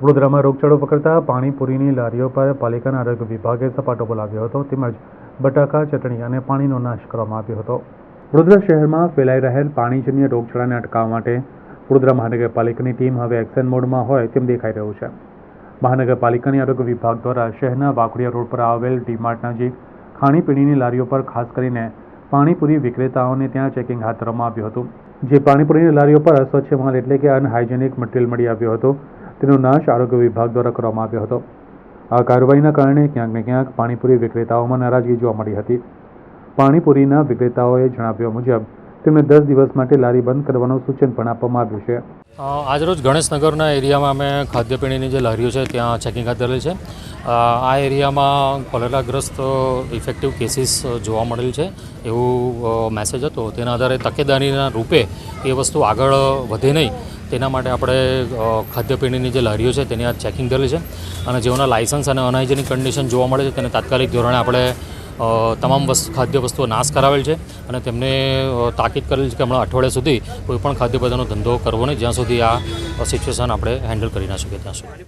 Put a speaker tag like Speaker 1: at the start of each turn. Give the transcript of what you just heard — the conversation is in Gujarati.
Speaker 1: વડોદરામાં રોગચાળો પકડતા પાણીપુરીની લારીઓ પર પાલિકાના આરોગ્ય વિભાગે સપાટો બોલાવ્યો હતો તેમજ બટાકા, ચટણી અને પાણીનો નાશ કરવામાં આવ્યો હતો. વડોદરા શહેરમાં ફેલાઈ રહેલ પાણીજન્ય રોગચાળાને અટકાવવા માટે વડોદરા મહાનગરપાલિકાની ટીમ હવે એક્શન મોડમાં હોય તેમ દેખાઈ રહ્યું છે. મહાનગરપાલિકાની આરોગ્ય વિભાગ દ્વારા શહેરના વાઘોડિયા રોડ પર આવેલ ડીમાર્ટ નજીક ખાણીપીણીની લારીઓ પર ખાસ કરીને પાણીપુરી વિક્રેતાઓને ત્યાં ચેકિંગ હાથ ધરવામાં આવ્યું હતું. જે પાણીપુરીની લારીઓ પર અસ્વચ્છ માલ એટલે કે અનહાઇજેનિક મટીરિયલ મળી આવ્યો હતો. તેનો નાશ આરોગ્ય વિભાગ દ્વારા કરવામાં આવ્યો હતો. આ કાર્યવાહીના કારણે ક્યાંક ને ક્યાંક પાણીપુરી વિક્રેતાઓમાં નારાજગી જોવા મળી હતી. પાણીપુરીના વિક્રેતાઓએ જણાવ્યા મુજબ તેમને દસ દિવસ માટે લારી બંધ કરવાનું સૂચન પણ આપવામાં આવ્યું છે.
Speaker 2: આજરોજ ગણેશનગરના એરિયામાં અમે ખાદ્યપીણીની જે લારીઓ છે, ત્યાં ચેકિંગ હાથ ધરેલ છે. આ એરિયામાં કોલેરાગ્રસ્ત ઇફેક્ટિવ કેસીસ જોવા મળેલ છે એવું મેસેજ હતો. તેના આધારે તકેદારીના રૂપે એ વસ્તુ આગળ વધે નહીં. તેના માટે આપણે ખાદ્યપીણીની જે લારીઓ છે, તેની આ ચેકિંગ કરેલી છે. અને જેઓના લાયસન્સ અને અનહાઇજેનિક કન્ડિશન જોવા મળે છે, તેને તાત્કાલિક ધોરણે આપણે તમામ વસ્તુ, ખાદ્ય વસ્તુઓ નાશ કરાવેલ છે અને તેમને તાકીદ કરેલ છે કે હમણાં અઠવાડિયા સુધી કોઈ પણ ખાદ્ય પદાર્થનો ધંધો કરવો નહીં. જ્યાં સુધી આ સિચ્યુએશન આપણે હેન્ડલ કરી ના શકીએ ત્યાં સુધી.